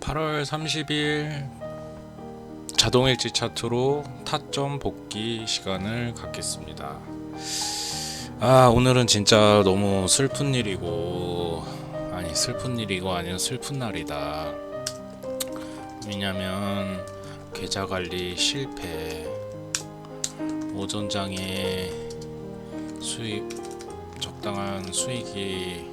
8월 30일 자동일지 차트로 타점 복귀 시간을 갖겠습니다. 아, 오늘은 진짜 너무 슬픈 일이고, 아니, 슬픈 일이고, 아니면 슬픈 날이다. 왜냐면, 계좌 관리 실패, 오전장에 수익, 적당한 수익이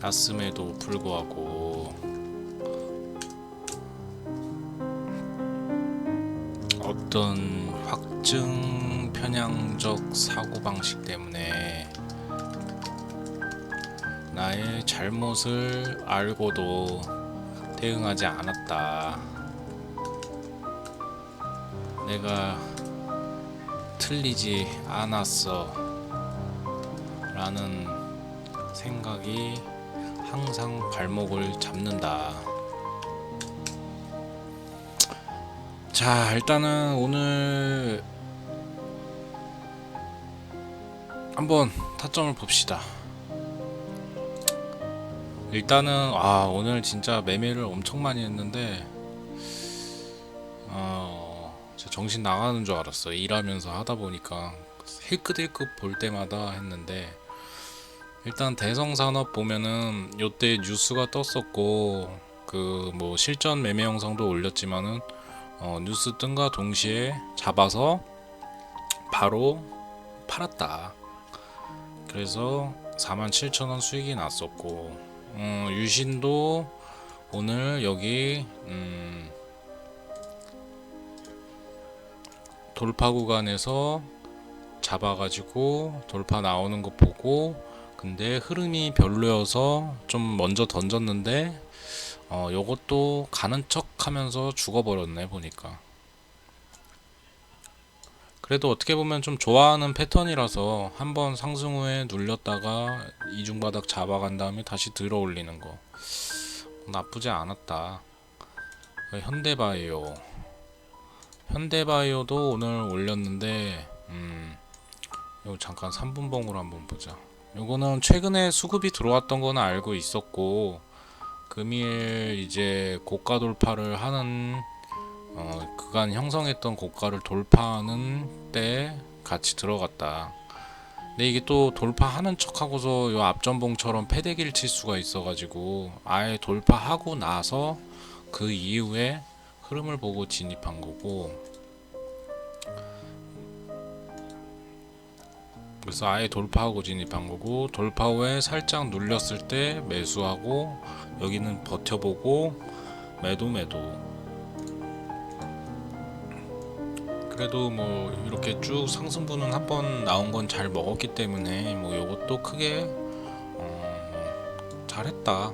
났음에도 불구하고, 어떤 확증 편향적 사고 방식 때문에 나의 잘못을 알고도 대응하지 않았다. 내가 틀리지 않았어. 라는 생각이 항상 발목을 잡는다. 자, 일단은 오늘 한번 타점을 봅시다. 일단은 아 오늘 진짜 매매를 엄청 많이 했는데 어 정신 나가는 줄 알았어 일하면서 하다 보니까 힐끗힐끗 볼 때마다 했는데 일단 대성산업 보면은 요때 뉴스가 떴었고 그 뭐 실전 매매 영상도 올렸지만은 어, 뉴스 뜬과 동시에 잡아서 바로 팔았다. 그래서 47,000원 수익이 났었고 어, 유신도 오늘 여기 음, 돌파 구간에서 잡아가지고 돌파 나오는 거 보고 근데 흐름이 별로여서 좀 먼저 던졌는데 어, 요것도 가는 척 하면서 죽어버렸네, 보니까. 그래도 어떻게 보면 좀 좋아하는 패턴이라서 한번 상승 후에 눌렸다가 이중바닥 잡아간 다음에 다시 들어 올리는 거. 나쁘지 않았다. 현대바이오. 현대바이오도 오늘 올렸는데, 음, 요 잠깐 3분봉으로 한번 보자. 요거는 최근에 수급이 들어왔던 거는 알고 있었고, 금일 이제 고가 돌파를 하는 어, 그간 형성했던 고가를 돌파하는 때 같이 들어갔다. 근데 이게 또 돌파하는 척하고서 요 앞전봉처럼 패대기를 칠 수가 있어가지고 아예 돌파하고 나서 그 이후에 흐름을 보고 진입한 거고 그래서 아예 돌파하고 진입한 거고 돌파 후에 살짝 눌렸을 때 매수하고 여기는 버텨보고 매도 매도. 그래도 뭐 이렇게 쭉 상승분은 한 번 나온 건 잘 먹었기 때문에 뭐 요것도 크게 어 잘했다.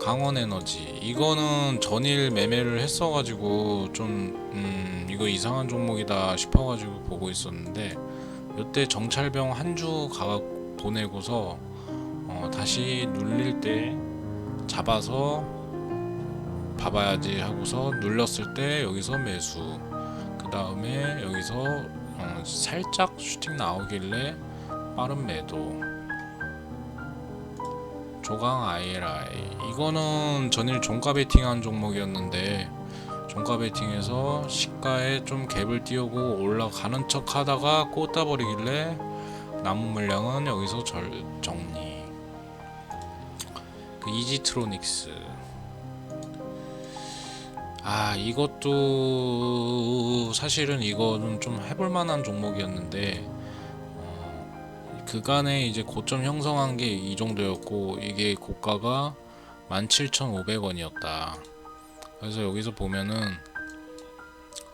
강원에너지. 이거는 전일 매매를 했어가지고 좀 음, 이거 이상한 종목이다 싶어가지고 보고 있었는데 요때 정찰병 한 주 가 보내고서 어, 다시 눌릴 때 잡아서 봐봐야지 하고서 눌렀을 때 여기서 매수 그 다음에 여기서 어, 살짝 슈팅 나오길래 빠른 매도. 조강 ILI 이거는 전일 종가 베팅한 종목이었는데 종가 베팅에서 시가에 좀 갭을 띄우고 올라가는 척 하다가 꽂다 버리길래 남은 물량은 여기서 절, 정리. 그 이지트로닉스. 아 이것도 사실은 이거는 좀 해볼 만한 종목이었는데 어, 그간에 이제 고점 형성한 게 이 정도였고 이게 고가가 17,500원이었다 그래서 여기서 보면은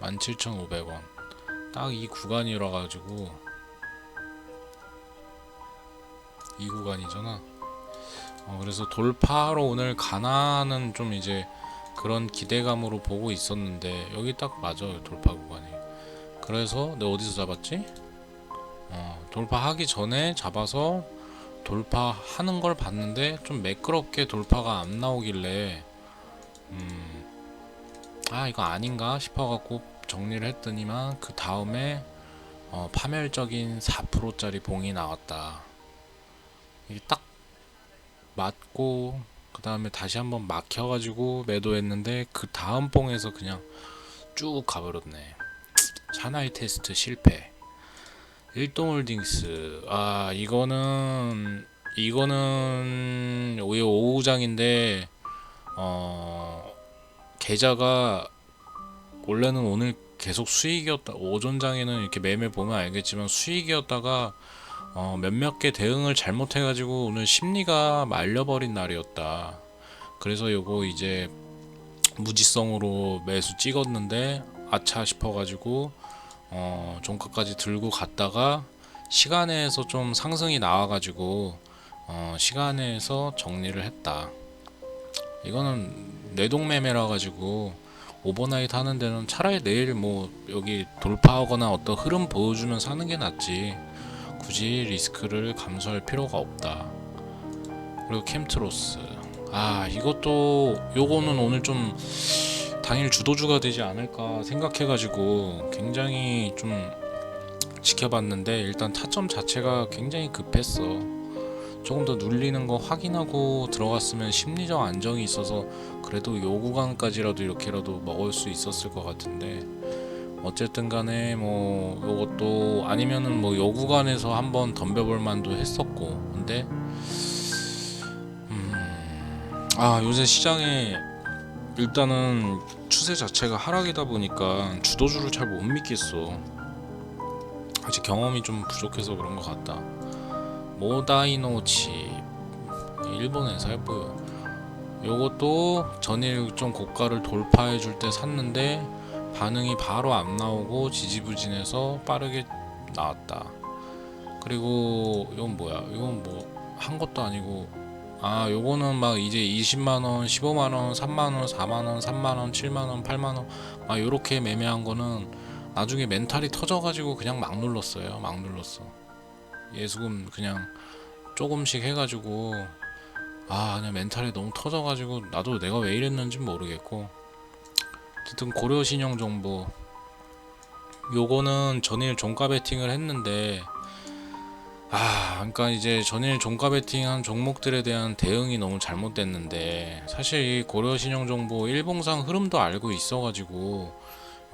17,500원. 딱 이 구간이라 가지고 이 구간이잖아. 어, 그래서 돌파하러 오늘 가나는 좀 이제 그런 기대감으로 보고 있었는데 여기 딱 맞아요 돌파 구간이. 그래서 내가 어디서 잡았지? 어, 돌파하기 전에 잡아서 돌파하는 걸 봤는데 좀 매끄럽게 돌파가 안 나오길래 음, 아 이거 아닌가 싶어갖고 정리를 했더니만 그 다음에 어, 파멸적인 4%짜리 봉이 나왔다 이게 딱 맞고 그 다음에 다시 한번 막혀가지고 매도했는데 그 다음 봉에서 그냥 쭉 가버렸네. 사나이 테스트 실패. 일동홀딩스 아 이거는 이거는 오해 오후장인데 어 계좌가 원래는 오늘 계속 수익이었다 오전장에는 이렇게 매매 보면 알겠지만 수익이었다가 어 몇몇 개 대응을 잘못해가지고 오늘 심리가 말려버린 날이었다. 그래서 요거 이제 무지성으로 매수 찍었는데 아차 싶어가지고 어 종가까지 들고 갔다가 시간에서 좀 상승이 나와가지고 어 시간에서 정리를 했다 이거는 뇌동매매라 가지고 오버나잇 하는 데는 차라리 내일 뭐 여기 돌파하거나 어떤 흐름 보여주면 사는 게 낫지. 굳이 리스크를 감수할 필요가 없다. 그리고 캠트로스. 아 이것도 요거는 오늘 좀 당일 주도주가 되지 않을까 생각해 가지고 굉장히 좀 지켜봤는데 일단 타점 자체가 굉장히 급했어 조금 더 눌리는 거 확인하고 들어갔으면 심리적 안정이 있어서 그래도 요 구간까지라도 이렇게라도 먹을 수 있었을 것 같은데 어쨌든 간에 뭐 요것도 아니면은 뭐 요 구간에서 한번 덤벼볼 만도 했었고 근데 음아 요새 시장에 일단은 추세 자체가 하락이다 보니까 주도주를 잘 못 믿겠어. 아직 경험이 좀 부족해서 그런 것 같다 모다이노치 일본 회사였고요. 요것도 전일 좀 고가를 돌파해 줄 때 샀는데 반응이 바로 안 나오고 지지부진해서 빠르게 나왔다. 그리고 이건 뭐야? 이건 뭐 한 것도 아니고 아 요거는 막 이제 20만원, 15만원, 3만원, 4만원, 3만원, 7만원, 8만원 막 요렇게 매매한 거는 나중에 멘탈이 터져가지고 그냥 막 눌렀어요. 막 눌렀어. 예수금 그냥 조금씩 해가지고 아 그냥 멘탈이 너무 터져가지고 나도 내가 왜 이랬는지 모르겠고 어쨌든 고려신용 정보. 요거는 전일 종가 베팅을 했는데 아 그러니까 이제 전일 종가 베팅한 종목들에 대한 대응이 너무 잘못됐는데 사실 이 고려신용 정보 일봉상 흐름도 알고 있어가지고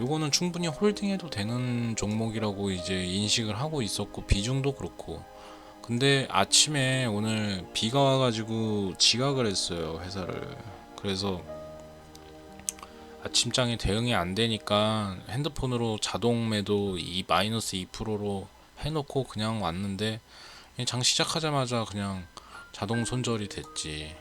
요거는 충분히 홀딩해도 되는 종목이라고 이제 인식을 하고 있었고 비중도 그렇고. 근데 아침에 오늘 비가 와가지고 지각을 했어요 회사를. 그래서 아침장에 대응이 안 되니까 핸드폰으로 자동 매도 이 마이너스 2%로 해놓고 그냥 왔는데 그냥 장 시작하자마자 그냥 자동 손절이 됐지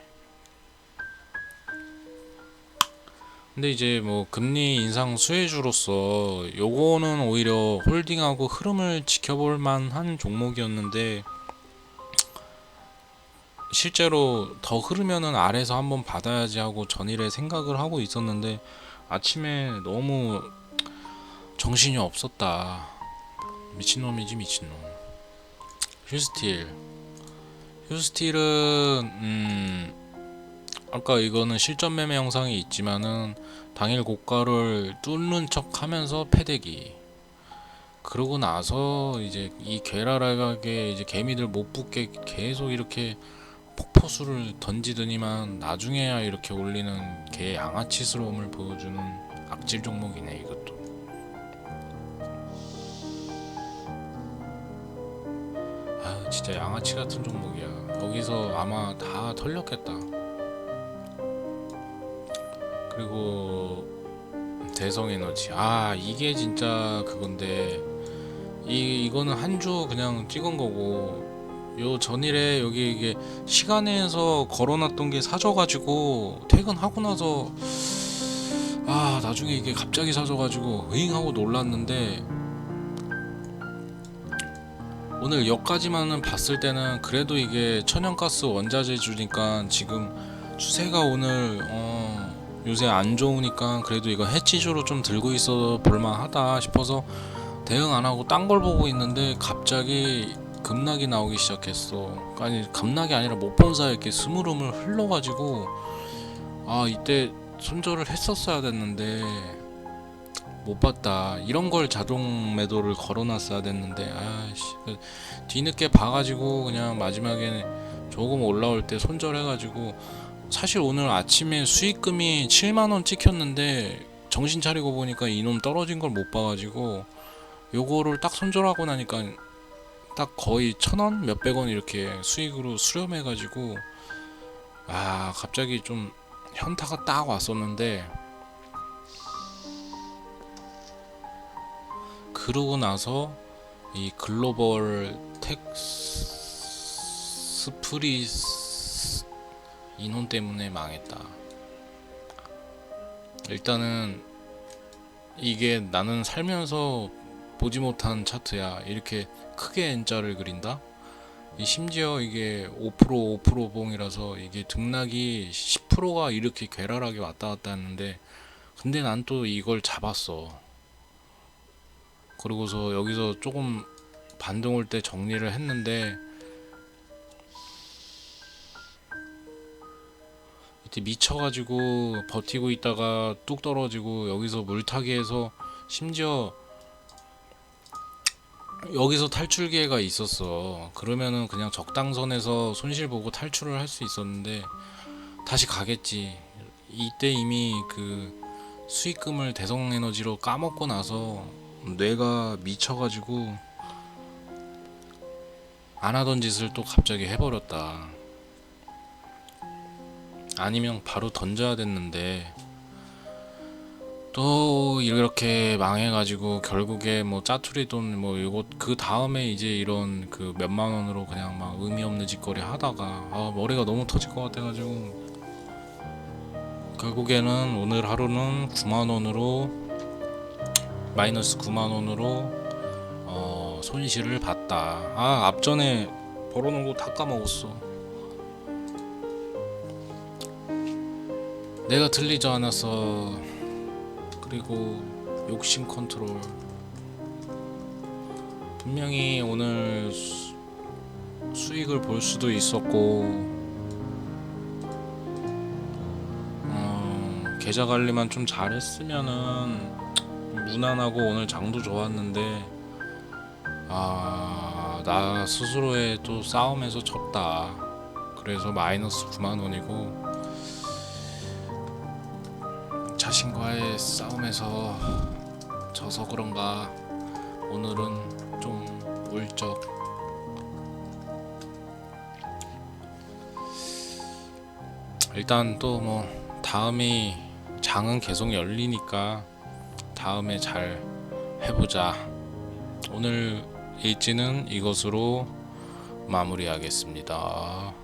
근데 이제 뭐 금리 인상 수혜주로서 요거는 오히려 홀딩하고 흐름을 지켜볼 만한 종목이었는데 실제로 더 흐르면은 아래서 한번 받아야지 하고 전일에 생각을 하고 있었는데 아침에 너무 정신이 없었다. 미친놈이지 미친놈. 휴스틸. 휴스틸은 음 아까 이거는 실전 매매 영상이 있지만은 당일 고가를 뚫는 척 하면서 패대기. 그러고 나서 이제 이 괴랄하게 이제 개미들 못 붙게 계속 이렇게 폭포수를 던지더니만 나중에야 이렇게 올리는 개 양아치스러움을 보여주는 악질 종목이네 이것도. 아 진짜 양아치 같은 종목이야. 여기서 아마 다 털렸겠다. 그리고 대성에너지 아 이게 진짜 그건데 이 이거는 한 주 그냥 찍은 거고 요 전일에 여기 이게 시간에서 걸어놨던 게 사져가지고 퇴근하고 나서 아 나중에 이게 갑자기 사져가지고 으잉 하고 놀랐는데 오늘 여기까지만은 봤을 때는 그래도 이게 천연가스 원자재 주니까 지금 추세가 오늘 어 요새 안 좋으니까 그래도 이거 해치주로 좀 들고 있어 볼만하다 싶어서 대응 안 하고 딴 걸 보고 있는데 갑자기 급락이 나오기 시작했어. 아니 급락이 아니라 못 본 사이에 이렇게 스물음을 흘러가지고 아 이때 손절을 했었어야 됐는데 못 봤다. 이런 걸 자동 매도를 걸어놨어야 됐는데 아씨 그 뒤늦게 봐가지고 그냥 마지막에 조금 올라올 때 손절해가지고 사실 오늘 아침에 수익금이 7만원 찍혔는데 정신 차리고 보니까 이놈 떨어진 걸 못 봐가지고 요거를 딱 손절하고 나니까 딱 거의 천원 몇백 원 이렇게 수익으로 수렴해 가지고 아 갑자기 좀 현타가 딱 왔었는데 그러고 나서 이 글로벌 텍스 프리 인원 때문에 망했다. 일단은 이게 나는 살면서 보지 못한 차트야. 이렇게 크게 N자를 그린다? 이 심지어 이게 5% 5% 봉이라서 이게 등락이 10%가 이렇게 괴랄하게 왔다 갔다 했는데 근데 난 또 이걸 잡았어. 그리고서 여기서 조금 반등 올 때 정리를 했는데 이때 미쳐가지고 버티고 있다가 뚝 떨어지고 여기서 물타기 해서 심지어 여기서 탈출 기회가 있었어. 그러면은 그냥 적당선에서 손실 보고 탈출을 할 수 있었는데 다시 가겠지. 이때 이미 그 수익금을 대성 에너지로 까먹고 나서 뇌가 미쳐가지고 안 하던 짓을 또 갑자기 해버렸다. 아니면 바로 던져야 됐는데 또 이렇게 망해가지고 결국에 뭐 짜투리 돈 뭐 이거 그 다음에 이제 이런 그 몇만 원으로 그냥 막 의미 없는 짓거리 하다가 아 머리가 너무 터질 것 같아가지고 결국에는 오늘 하루는 9만 원으로 마이너스 9만 원으로 어 손실을 봤다. 아 앞전에 벌어놓은 거 다 까먹었어. 내가 들리지 않았어. 그리고 욕심 컨트롤. 분명히 오늘 수, 수익을 볼 수도 있었고, 어, 계좌 관리만 좀 잘했으면은 무난하고 오늘 장도 좋았는데, 아, 나 스스로의 또 싸움에서 졌다. 그래서 마이너스 9만 원이고, 자신과의 싸움에서 져서 그런가 오늘은 좀 울적 일단 또 뭐 다음이 장은 계속 열리니까 다음에 잘 해보자 오늘 일지는 이것으로 마무리하겠습니다.